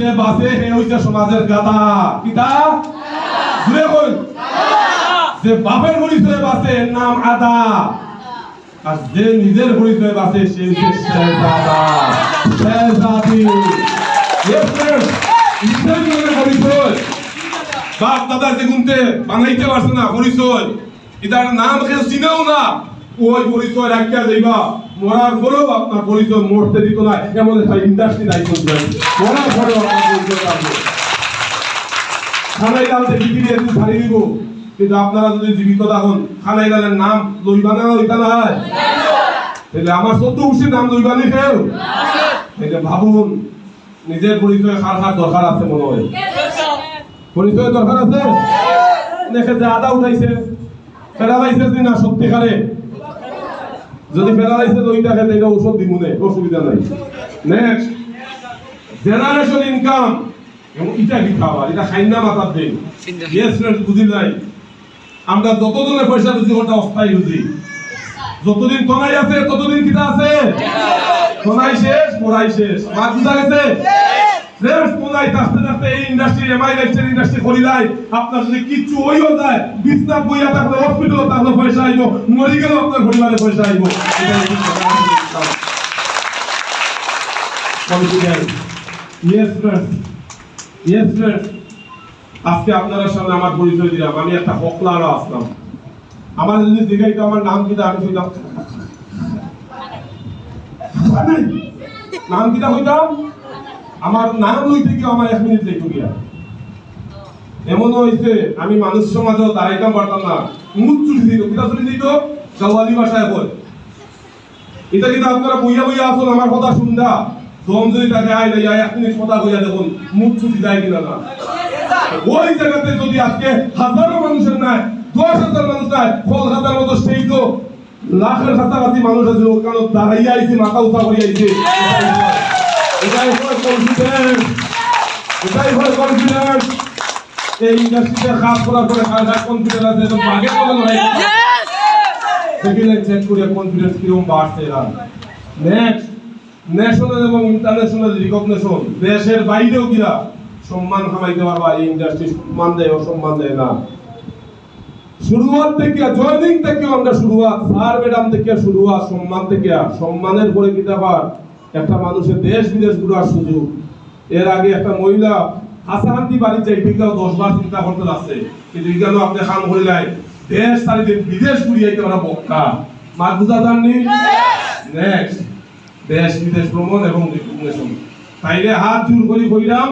যে বাসে হে হইছে সমাজের গাদা কিতা জুড়ে কই যে বাপের বাসে নাম আদা। আর যে নিজের পরিচয় বাসে সে হচ্ছে শেহজাদা। শেহজাদি। বাপ দাদা যেগুনতে বানাইতে পারছে না, পরিচয়। এটার নাম কেউ চিনেও ওই পরিচয় রাখিয়া যাইবা। মরার পরেও আপনার পরিচয় মরতে দিত না, এমন একটা ইন্ডাস্ট্রি দায়ী করবে মরার পরেও আপনার পরিচয় খানাই লাল দেখি দিয়ে একটু ছাড়ি দিব, কিন্তু আপনারা যদি জীবিত থাকুন খানাই লালের নাম লইবা না, লইতা না? তাহলে আমার সত্য উচিত নাম লইবা নি কেউ তাহলে ভাবুন, নিজের পরিচয় খার খার দরকার আছে মনে হয়? পরিচয় দরকার আছে? দেখে যে আদা উঠাইছে ফেরা লাইছে যে না সত্যিকারে? যদি তো ওইটা খেতে এটা ওষুধ দিব নে অসুবিধা নাই। নেক্সট জেনারেশন ইনকাম এবং ইটা কি খাওয়া এটা খাইনা মাথার দিন। ইয়েস ফ্রেন্ড বুঝি নাই? আমরা যতজনের পয়সা রুজি ওটা অস্থায়ী রুজি যতদিন তনাই আছে ততদিন কিটা আছে? তনাই শেষ পড়াই শেষ। মা বুঝা গেছে? এই ইন্ডাস্ট্রি ইন্ডাস্ট্রি করিলাই আপনার যদি কিচ্ছু হইও যায় পয়সা আপনার ইয়েস ফ্রেন্ডস আজকে আপনারা সামনে আমার পরিচয় দিলাম, আমি একটা হকলারও আসলাম। আমার যদি জিগাইতো, আমার নাম কিটা আমি নাম কিটা কইতাম আমার লইতে কি আমার এক মিনিট লেগে গিয়া। এমন হইছে, আমি মানুষ সমাজে দাঁড়াইতাম পারতাম না। মুখ চুরি দিত কিটা চুরি দিত? গাওয়ালি ভাষায় বল। এটা কিন্তু আপনারা বইয়া বইয়া আসুন, আমার কথা শুনদা। দম যদি তাকে আয় না এক মিনিট কথা কইয়া দেখুন, মুখ চুরি যায় কিনা না। ওই জায়গাতে যদি আজকে হাজারো মানুষের নাই, দশ হাজার মানুষ নাই কলকাতার মতো সেই তো লাখের কাছাকাছি মানুষ আছে, ওখানে দাঁড়াইয়া আইছে, মাথা উঠা করিয়া আইছে। এটাই কনফিডেন্স এটাই হয় কনফিডেন্স এই ইন্ডাস্ট্রিতে কাজ করার পরে কার কার কনফিডেন্স আছে তো বাগে বলে নয় সেখানে চেক করে কনফিডেন্স কীরকম বাড়ছে এরা। নেক্সট ন্যাশনাল এবং ইন্টারন্যাশনাল রিকগনিশন দেশের বাইরেও কিরা সম্মান কামাইতে পারবা এই ইন্ডাস্ট্রি সম্মান দেয় অসম্মান দেয় না। শুরুয়াত থেকে জয়নিং থেকে আমরা শুরুয়াত স্যার ম্যাডাম থেকে শুরুয়াত সম্মান থেকে সম্মানের পরে কিতা পার একটা মানুষের দেশ বিদেশ ঘুরার সুযোগ। এর আগে একটা মহিলা হাসাহান্তি বাড়ি যাই ঠিক দশ বার চিন্তা করতে আসছে কিন্তু এখানে আপনি খান করে নাই দেশ সারিতে বিদেশ ঘুরিয়ে আমরা বক্কা মার বুঝা জাননি? নেক্সট দেশ বিদেশ ভ্রমণ এবং তাইলে হাত জোর করি কইরাম।